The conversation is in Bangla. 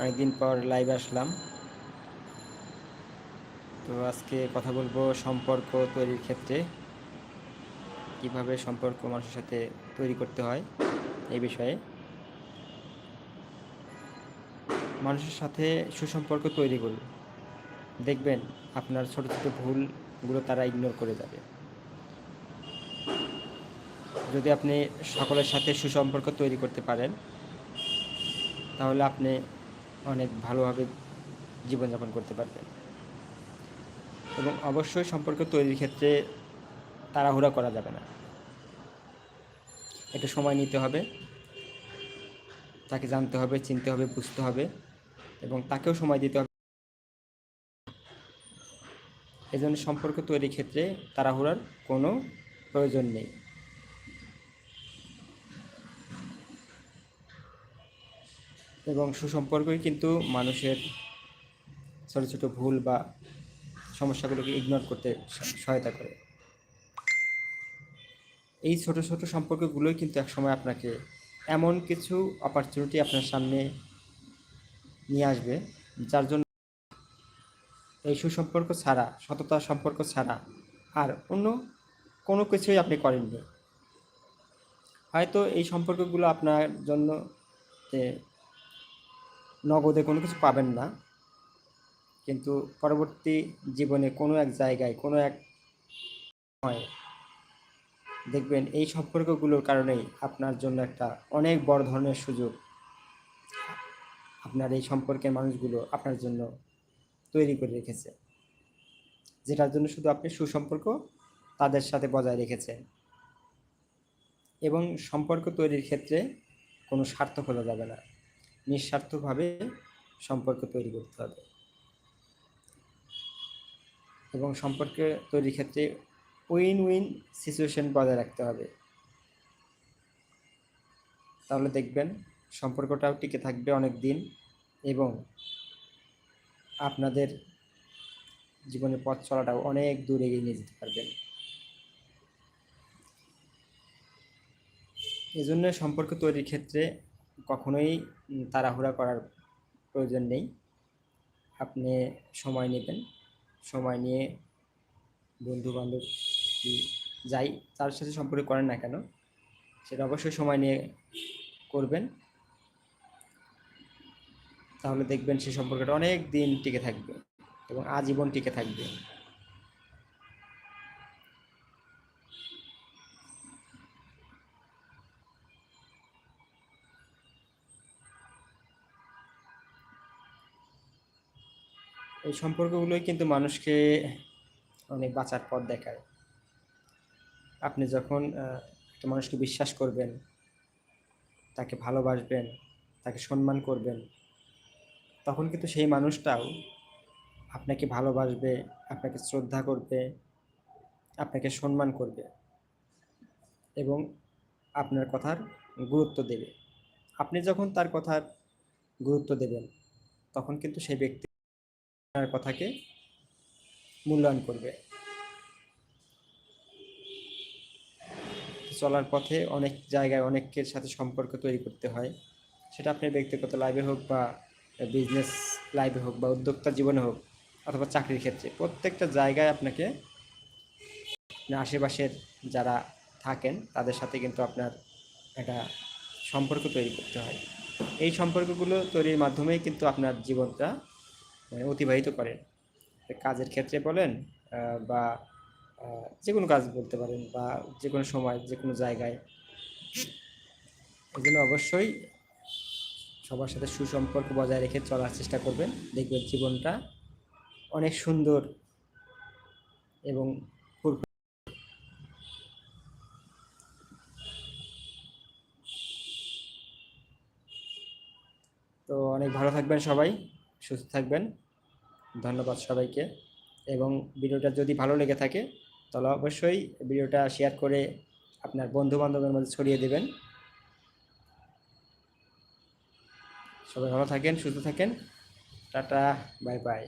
অনেকদিন পর লাইভে আসলাম। তো আজকে কথা বলব সম্পর্ক তৈরির ক্ষেত্রে। কীভাবে সম্পর্ক মানুষের সাথে তৈরি করতে হয় এই বিষয়ে। মানুষের সাথে সুসম্পর্ক তৈরি করুন। দেখবেন আপনার ছোট ছোট ভুলগুলো তারা ইগনোর করে যাবে। যদি আপনি সকলের সাথে সুসম্পর্ক তৈরি করতে পারেন, তাহলে আপনি অনেক ভালোভাবে জীবনযাপন করতে পারবেন। এবং অবশ্যই সম্পর্ক তৈরির ক্ষেত্রে তাড়াহুড়া করা যাবে না। একটু সময় নিতে হবে। তাকে জানতে হবে, চিনতে হবে, বুঝতে হবে এবং তাকেও সময় দিতে হবে। এজন্য সম্পর্ক তৈরির ক্ষেত্রে তাড়াহুড়ার কোনো প্রয়োজন নেই। এবং সুসম্পর্কই কিন্তু মানুষের, ছোটো ছোটো ভুল বা সমস্যাগুলোকে ইগনোর করতে সহায়তা করে। এই ছোট ছোট সম্পর্কগুলোই কিন্তু একসময় আপনাকে এমন কিছু অপরচুনিটি আপনার সামনে নিয়ে আসবে, যার জন্য এই সুসম্পর্ক ছাড়া, সততা সম্পর্ক ছাড়া আর অন্য কোনো কিছুই আপনি করেননি। হয়তো এই সম্পর্কগুলো আপনার জন্য নগদে কোনো কিছু পাবেন না। কিন্তু পরবর্তী জীবনে কোনো এক জায়গায়, কোনো এক সময়ে দেখবেন এই সম্পর্কগুলোর কারণেই আপনার জন্য একটা অনেক বড় ধরনের সুযোগ আপনার এই সম্পর্কের মানুষগুলো আপনার জন্য তৈরি করে রেখেছে। যেটার জন্য শুধু আপনি সুসম্পর্ক তাদের সাথে বজায় রেখেছেন। এবং সম্পর্ক তৈরির ক্ষেত্রে কোনো স্বার্থ খোলা যাবে না। নিঃস্বার্থভাবে সম্পর্ক তৈরি করতে হবে। এবং সম্পর্ক তৈরির ক্ষেত্রে উইন উইন সিচুয়েশন বজায় রাখতে হবে। তাহলে দেখবেন সম্পর্কটাও টিকে থাকবে অনেক দিন এবং আপনাদের জীবনের পথ চলাটাও অনেক দূর এগিয়ে নিয়ে যেতে পারবেন। এজন্য সম্পর্ক তৈরির ক্ষেত্রে কখনোই তাড়াহুড়া করার প্রয়োজন নেই। আপনি সময় নেবেন। সময় নিয়ে বন্ধু বান্ধব যাই তার সাথে সম্পর্ক করেন না কেন, সেটা অবশ্যই সময় নিয়ে করবেন। তাহলে দেখবেন সেই সম্পর্কটা অনেক দিন টিকে থাকবে এবং আজীবন টিকে থাকবে। এই সম্পর্কগুলোই কিন্তু মানুষকে অনেক বাঁচার পথ দেখায়। আপনি যখন একটা মানুষকে বিশ্বাস করবেন, তাকে ভালোবাসবেন, তাকে সম্মান করবেন, তখন কিন্তু সেই মানুষটাও আপনাকে ভালোবাসবে, আপনাকে শ্রদ্ধা করবে, আপনাকে সম্মান করবে এবং আপনার কথার গুরুত্ব দেবে। আপনি যখন তার কথার গুরুত্ব দেবেন, তখন কিন্তু সেই ব্যক্তি আপনার কথাকে মূল্যায়ন করবে। চলার পথে অনেক জায়গায় অনেকের সাথে সম্পর্ক তৈরি করতে হয়। সেটা আপনার ব্যক্তিগত লাইফে হোক বা বিজনেস লাইফে হোক বা উদ্যোক্তা জীবনে হোক অথবা চাকরির ক্ষেত্রে, প্রত্যেকটা জায়গায় আপনাকে আশেপাশের যারা থাকেন তাদের সাথে কিন্তু আপনার একটা সম্পর্ক তৈরি করতে হয়। এই সম্পর্কগুলো তৈরির মাধ্যমেই কিন্তু আপনার জীবনটা মানে অতিবাহিত করেন। কাজের ক্ষেত্রে বলেন বা যে কোনো কাজ বলতে পারেন বা যে কোনো সময়, যে কোনো জায়গায়। এই জন্য অবশ্যই সবার সাথে সুসম্পর্ক বজায় রেখে চলার চেষ্টা করবেন। দেখবেন জীবনটা অনেক সুন্দর এবং তো অনেক ভালো থাকবেন সবাই। সুস্থ থাকবেন। ধন্যবাদ সবাইকে। এবং ভিডিওটা যদি ভালো লেগে থাকে, তাহলে অবশ্যই ভিডিওটা শেয়ার করে আপনার বন্ধুবান্ধবের মধ্যে ছড়িয়ে দেবেন। সবাই ভালো থাকেন, সুস্থ থাকেন। Tata bye bye